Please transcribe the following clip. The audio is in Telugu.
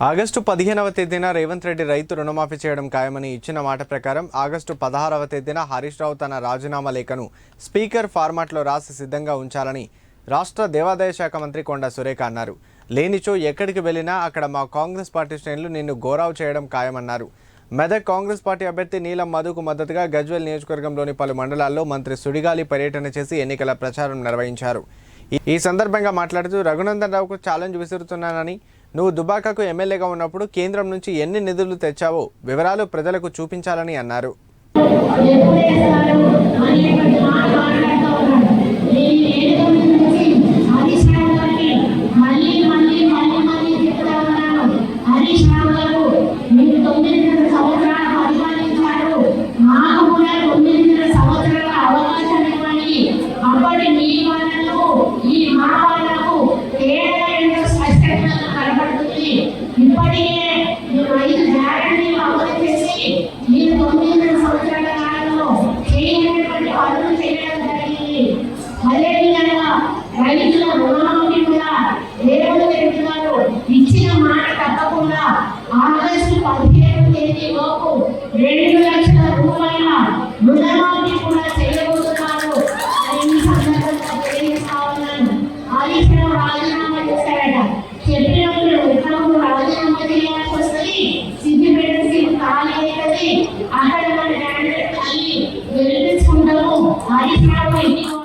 ఆగస్టు పదిహేనవ తేదీన రేవంత్ రెడ్డి రైతు రుణమాఫీ చేయడం ఖాయమని ఇచ్చిన మాట ప్రకారం ఆగస్టు పదహారవ తేదీన హరీష్ రావు తన రాజీనామా లేఖను స్పీకర్ ఫార్మాట్లో రాసి సిద్ధంగా ఉంచాలని రాష్ట్ర దేవాదాయ శాఖ మంత్రి కొండా సురేఖ అన్నారు. లేనిచో ఎక్కడికి వెళ్ళినా అక్కడ మా కాంగ్రెస్ పార్టీ శ్రేణులు నిన్ను గోరావు చేయడం ఖాయమన్నారు. మెదక్ కాంగ్రెస్ పార్టీ అభ్యర్థి నీలం మధుకు మద్దతుగా గజ్వెల్ నియోజకవర్గంలోని పలు మండలాల్లో మంత్రి సుడిగాలి పర్యటన చేసి ఎన్నికల ప్రచారం నిర్వహించారు. ఈ- ఈ సందర్భంగా మాట్లాడుతూ రఘునందన్ రావుకు ఛాలెంజ్ విసురుతున్నానని నువ్వు దుబాకకు ఎమ్మెల్యేగా ఉన్నప్పుడు కేంద్రం నుంచి ఎన్ని నిధులు తెచ్చావో వివరాలు ప్రజలకు చూపించాలని అన్నారు. ఎప్పుడేస్తారు అనేటువంటి ఈ మా ఇప్పటికే మీరు ఐదు గ్యారంటీలు అమలు చేసి మీరు తొమ్మిదిన్నర సంవత్సరాల కాలంలో చేయనటువంటి పనులు చేయడం జరిగింది. అదేవిధంగా రైతుల రుణమాఫీ కూడా రేవంత్ రెడ్డి గారు ఇచ్చిన మాట తప్పకుండా ఆగస్టు పదిహేను తేదీ లోపు రెండు అక్కడ మన డాన్స్ అవి వెళ్ళించుకుంటాము అది మనకు ఇంటికి